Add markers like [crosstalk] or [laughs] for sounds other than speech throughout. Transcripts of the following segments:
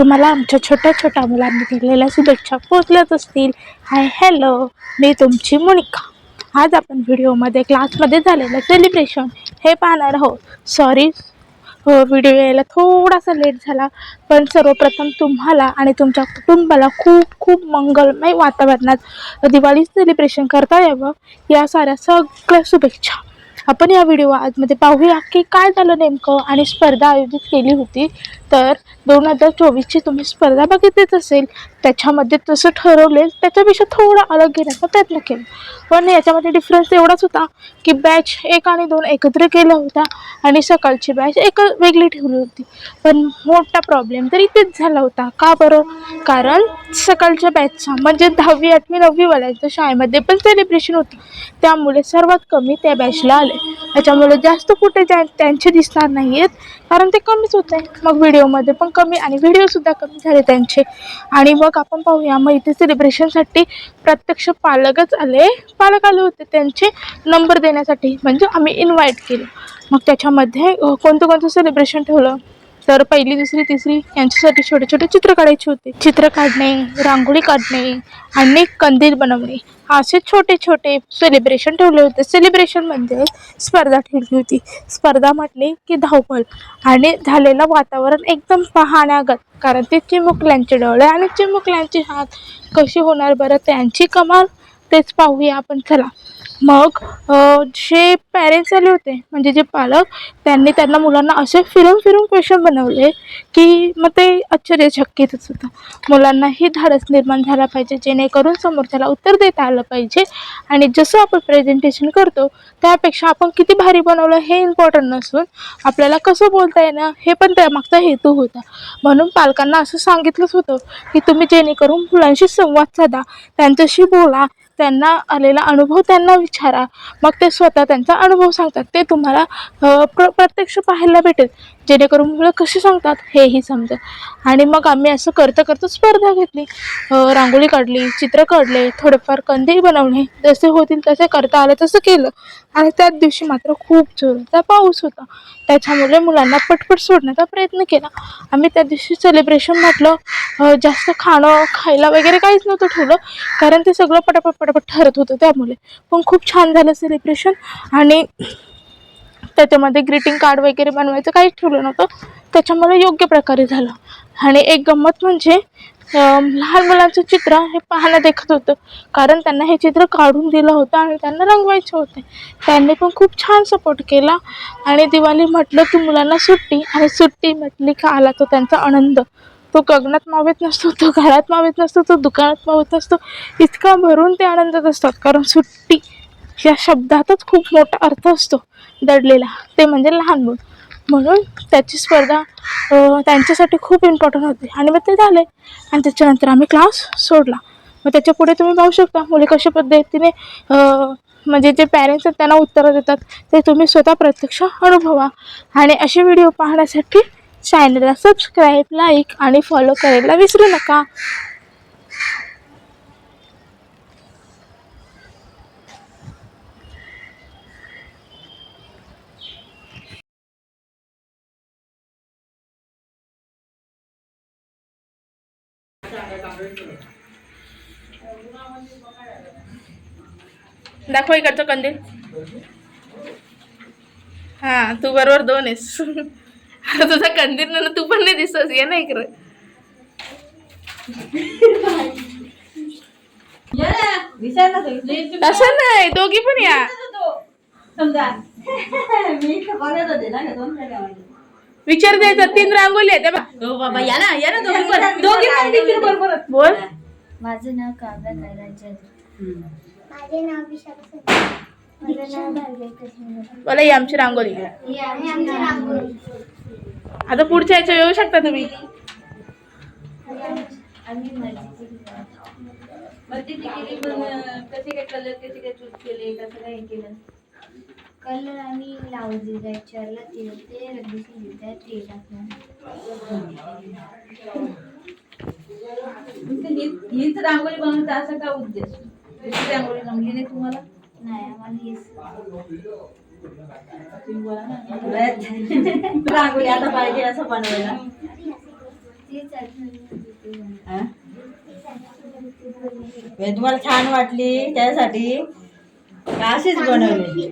तुम्हाला आमच्या छोट्या छोट्या मुलांनी दिलेल्या शुभेच्छा पोचल्याच असतील. हाय हॅलो मी तुमची मोनिका. आज आपण व्हिडिओमध्ये क्लासमध्ये झालेलं सेलिब्रेशन हे पाहणार आहोत. सॉरी हो व्हिडिओ यायला थोडासा लेट झाला पण सर्वप्रथम तुम्हाला आणि तुमच्या कुटुंबाला खूप खूप मंगलमय वातावरणात दिवाळी सेलिब्रेशन करता यावं. या साऱ्या सगळ्या शुभेच्छा. आपण या व्हिडिओ आजमध्ये पाहूया की काय झालं नेमकं आणि स्पर्धा आयोजित केली होती. तर दोन हजार चोवीसची तुम्ही स्पर्धा बघितलीच असेल. त्याच्यामध्ये तसं ठरवले त्याच्यापेक्षा थोडा अलग घेण्याचा प्रयत्न केला. पण याच्यामध्ये डिफरन्स एवढाच होता की बॅच एक आणि दोन एकत्र केला होता आणि सकाळची बॅच एक वेगळी ठेवली होती. पण मोठा प्रॉब्लेम तर इथेच झाला होता. का बरं? कारण सकाळच्या बॅचचा म्हणजे दहावी आठवी नववीवाल्यांचं शाळेमध्ये पण सेलिब्रेशन होतं. त्यामुळे सर्वात कमी त्या बॅचला आले. त्याच्यामुळे जास्त कुठे त्या त्यांचे दिसणार नाही आहेत कारण ते कमीच होते. मग व्हिडिओमध्ये पण कमी आणि व्हिडिओसुद्धा कमी झाले त्यांचे. आणि मग आपण पाहूया मग इथे सेलिब्रेशनसाठी प्रत्यक्ष पालकच आले. पालक आले होते त्यांचे नंबर देण्यासाठी. म्हणजे आम्ही इन्व्हाइट केलं. मग त्याच्यामध्ये कोणतं कोणतं सेलिब्रेशन ठेवलं? तर पहिली दुसरी तिसरी यांच्यासाठी छोटे छोटे चित्र काढायचे होते. चित्र काढणे रांगोळी काढणे आणि कंदील बनवणे. असे छोटे छोटे सेलिब्रेशन ठेवले होते. सेलिब्रेशनमध्ये म्हणजे स्पर्धा ठेवली होती. स्पर्धा म्हटली की धावपळ. आणि झालेलं वातावरण एकदम पाहण्यागत. कारण ते चिमुकल्यांचे डोळे आणि चिमुकल्यांचे हात कसे होणार बरं त्यांची कमाल तेच पाहूया आपण. चला. मग जे पॅरेंट्स आले होते म्हणजे जे पालक त्यांनी त्यांना मुलांना असे फिरून फिरून क्वेश्चन बनवले की मग ते आश्चर्यचकितच होतं. मुलांनाही धाडस निर्माण झाला पाहिजे जेणेकरून समोरच्याला उत्तर देता आलं पाहिजे. आणि जसं आपण प्रेझेंटेशन करतो त्यापेक्षा आपण किती भारी बनवलं हे इम्पॉर्टंट नसून आपल्याला कसं बोलता येणं हे पण त्यामागचा हेतू होता. म्हणून पालकांना असं सांगितलंच होतं की तुम्ही जेणेकरून मुलांशी संवाद साधा त्यांच्याशी बोला त्यांना आलेला अनुभव त्यांना विचारा. मग ते स्वतः त्यांचा अनुभव सांगतात. ते तुम्हाला प्र प्रत्यक्ष पाहायला भेटेल. जेणेकरून मुलं कसे सांगतात हेही समजेल. आणि मग आम्ही असं करता करता स्पर्धा घेतली. रांगोळी काढली चित्र काढले थोडेफार कंदील बनवणे जसे होतील तसे करता आले तसं केलं. आणि त्याच दिवशी मात्र खूप जोरचा पाऊस होता. त्याच्यामुळे मुलांना पटपट सोडण्याचा प्रयत्न केला. आम्ही त्या दिवशी सेलिब्रेशन म्हटलं जास्त खाणं खायला वगैरे काहीच नव्हतं ठेवलं. कारण ते सगळं पटापट पटापट ठरत होतं त्यामुळे. पण खूप छान झालं सेलिब्रेशन आणि त्याच्यामध्ये ग्रीटिंग कार्ड वगैरे बनवायचं काहीच ठेवलं नव्हतं. त्याच्यामुळे योग्य प्रकारे झालं. आणि एक गंमत म्हणजे लहान मुलांचं चित्र हे पाहणं देखत होतं. कारण त्यांना हे चित्र काढून दिलं होतं आणि त्यांना रंगवायचे होते. त्यांनी पण खूप छान सपोर्ट केला. आणि दिवाळी म्हटलं की मुलांना सुट्टी आणि सुट्टी म्हटली का आला तो त्यांचा आनंद. तो गगनात मावेत नसतो तो घरात मावेत नसतो तो दुकानात मावत नसतो. इतका भरून ते आनंदात असतात. कारण सुट्टी या शब्दातच खूप मोठा अर्थ असतो दडलेला. ते म्हणजे लहान मुलं. म्हणून त्याची स्पर्धा त्यांच्यासाठी खूप इम्पॉर्टंट होती. आणि मग ते झाले. आणि त्याच्यानंतर आम्ही क्लास सोडला. मग त्याच्या पुढे तुम्ही पाहू शकता मुले कशा पद्धतीने म्हणजे जे पॅरेंट्स आहेत त्यांना उत्तरं देतात ते तुम्ही स्वतः प्रत्यक्ष अनुभवा. आणि असे व्हिडिओ पाहण्यासाठी चॅनलला सबस्क्राईब लाईक आणि फॉलो करायला विसरू नका. दाखव इकडचं कंदील. हा तू बरोबर दोन आहेस. आता तुझा कंदील ना तू पण नाही दिसतोस ये ना इकडे. तसं नाही दोघी पण या. [laughs] विचार द्यायचा तीन रांगोली आहे बाबा या ना या ना दोघी पण. दोघी पण बरोबर. बोल. माझं नाव काव्या माझे नाव विशाल बोला ही आमची रांगोली आमची रांगोळी. आता पुढच्या याच्या येऊ शकता तुम्ही. कलर कसे काय चूज केले कसं काय हे केलं कलर आम्ही लावून दिला विचारला ते होते टाकलं हीच रांगोळी बनवता असा का उद्देश? रांगोळी जमली नाही तुम्हाला? नाही आम्हाला रांगोळी आता पाहिजे असं बनवायला. तेच अजून? म्हणजे तुम्हाला छान वाटली त्यासाठी अशीच बनवली?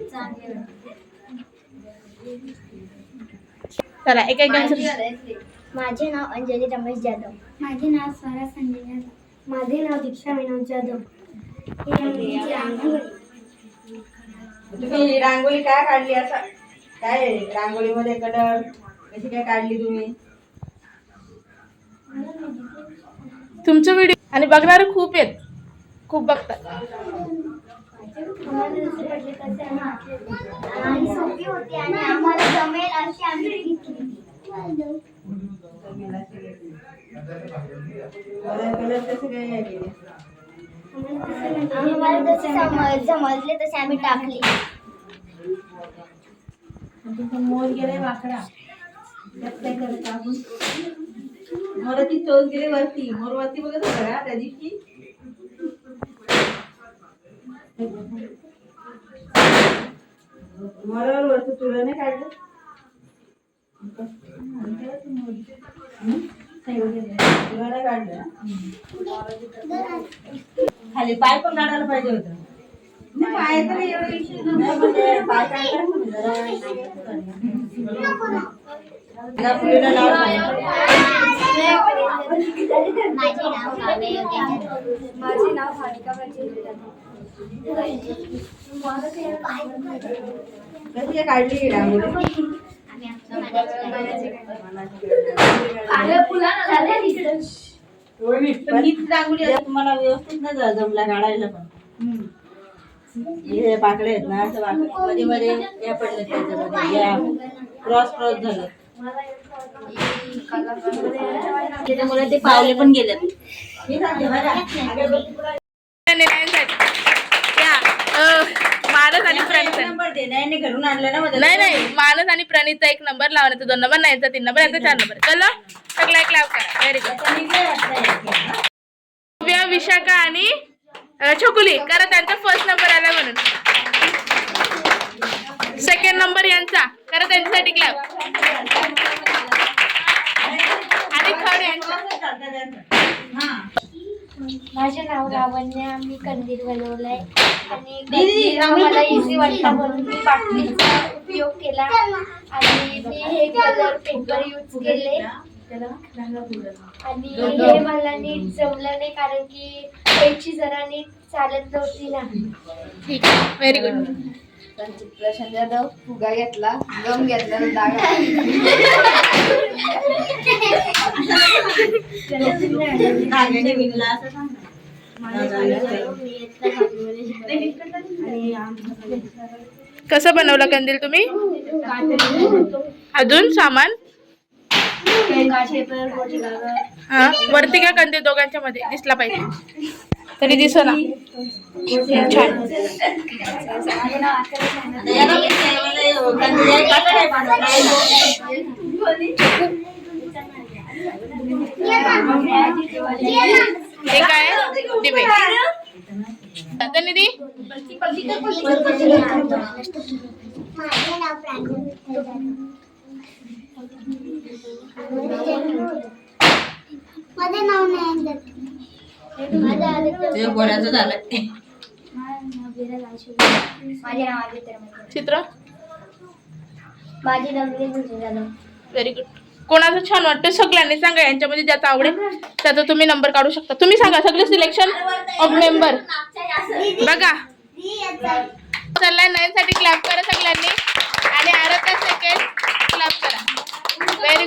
चला एक एक माझे नाव अंजली रमेश जाधव. माझे नाव स्वरा संजय जाधव. माझे नाव दीक्षा विनोद जाधव. ही. तुम्ही ही रांगोळी काय काढली असं? काय? रांगोळीमध्ये कलर? कशी काय काढली तुम्ही? तुमचं व्हिडिओ आणि बघणारे खूप आहेत. खूप बघतात कलर कसे काय? आम्हाला जसे समज समजले तसे आम्ही टाकले. मोर गेलाय वाकडा. त्यात काय करत आपण? चोच गेली वरती. मोर वरती बघत होता का त्या दिवशी मोरावर वरती तुला नाही तुला नाही काढलं? खाली पाय पण काढायला पाहिजे होतं. पाय तर एवढं म्हणजे पाय लाव. माझे नाव काय काढली तुम्हाला व्यवस्थित जमला पण हे आहेत ना असं मध्ये मध्ये या पडले त्याच्यामध्ये या क्रॉस क्रॉस झालं त्याच्यामुळे ते पावले पण गेले मी सांगते बघा. अगं बघ, तुला आणि लाईनसाठी. या, अ, मानस आणि एक प्रणित. नंबर दे नाही नाही घरून आणलं ना मध्ये नाही नाही. मानस आणि प्रणीतचा एक नंबर लावण्याचा दोन नंबर नाही तीन नंबर यांचा चार नंबर. चला सगळा एक लाव करा. व्हेरी गुड विशाखा आणि अ, छकुली. करा त्यांचा फर्स्ट नंबर आला म्हणून. सेकंड नंबर यांचा. करा त्यांच्यासाठी क्लॅप आणि थर्ड यांचा. हा. माझे नाव लावण्य मी कंदील बनवलाय आणि मला इझी वाटला म्हणून मी बाटलीचा उपयोग केला. आणि मी हे कलर पेपर यूज केले. आणि हे मला नीट जमलं नाही कारण की कैची जरा नीट चालत नव्हती ना. ठीक आहे. व्हेरी गुड प्रशांत जाधव फुगा घेतला गम घेतला डागा धाग्याने विणला असं सांग ना. कसं बनवलं कंदील तुम्ही? अजून सामान? हा वरती का कंदील दोघांच्या मध्ये? दिसला पाहिजे. तरी दिसो ना. छान. हे काय? दिवे निधी? माझे नाव नाही बोलायचं झालं माझे नाव चित्र? माझे नाव व्हेरी गुड कोणाचं छान वाटतं सगळ्यांनी सांगा यांच्यामध्ये ज्याचा आवडेल त्याचा तुम्ही नंबर काढू शकता. तुम्ही सांगा सगळे सिलेक्शन ऑफ मेंबर बघा. चाललायसाठी क्लॅप करा सगळ्यांनी. आणि आरता सेकंड क्लॅप करा.